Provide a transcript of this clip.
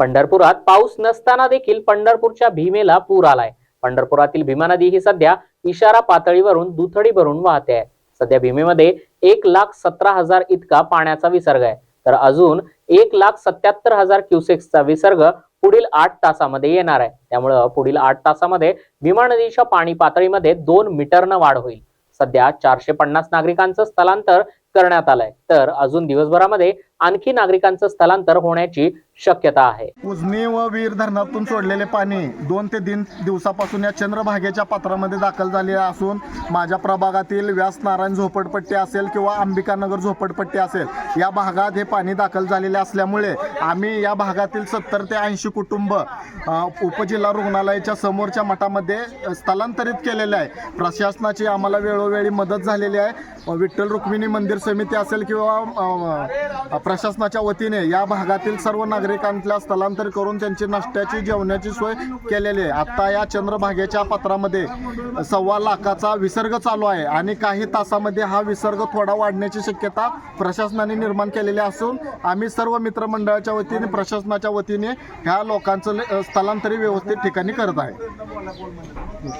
पंढरपुरात पाऊस नसताना देखील पंढरपूरच्या भीमेला पूर आलाय. पंढरपुरातील भीमा नदी ही सध्या इशारा पातळीवरून दुथडी भरून वाहते आहे. सध्या भीमेमध्ये एक लाख सतरा हजार इतका पाण्याचा विसर्ग आहे. तर अजून एक लाख सत्याहत्तर हजार क्युसेक्सचा विसर्ग पुढील आठ तासामध्ये येणार आहे. त्यामुळं पुढील आठ तासामध्ये भीमा नदीच्या पाणी पातळीमध्ये दोन मीटरनं वाढ होईल. सध्या चारशे पन्नास नागरिकांचं स्थलांतर करण्यात आलंय. तर अजून दिवसभरामध्ये आणखी नागरिकांचं स्थलांतर होण्याची शक्यता आहे. उजनी व वीर धरणातून सोडलेले पाणी दोन ते तीन दिवसापासून या चंद्रभागेच्या पात्रामध्ये दाखल झाले असून माझ्या प्रभागातील व्यास नारायण झोपडपट्टी असेल किंवा अंबिकानगर झोपडपट्टी असेल या भागात हे पाणी दाखल झालेले असल्यामुळे आम्ही या भागातील सत्तर ते ऐंशी कुटुंब उपजिल्हा रुग्णालयाच्या समोरच्या मठामध्ये स्थलांतरित केलेले आहे. प्रशासनाची आम्हाला वेळोवेळी मदत झालेली आहे. विठ्ठल रुक्मिणी मंदिर समिती असेल किंवा प्रशासनाच्या वतीने या भागातील सर्व नागरिकांना स्थलांतर करून त्यांची नाश्त्याची जेवणाची सोय केलेली आहे. आत्ता या चंद्रभागेच्या पत्रामध्ये सव्वा लाखाचा विसर्ग चालू आहे आणि काही तासामध्ये हा विसर्ग थोडा वाढण्याची शक्यता प्रशासनाने निर्माण केलेली असून आम्ही सर्व मित्रमंडळाच्या वतीने प्रशासनाच्या वतीने ह्या लोकांचं स्थलांतरी व्यवस्थित ठिकाणी करत आहे.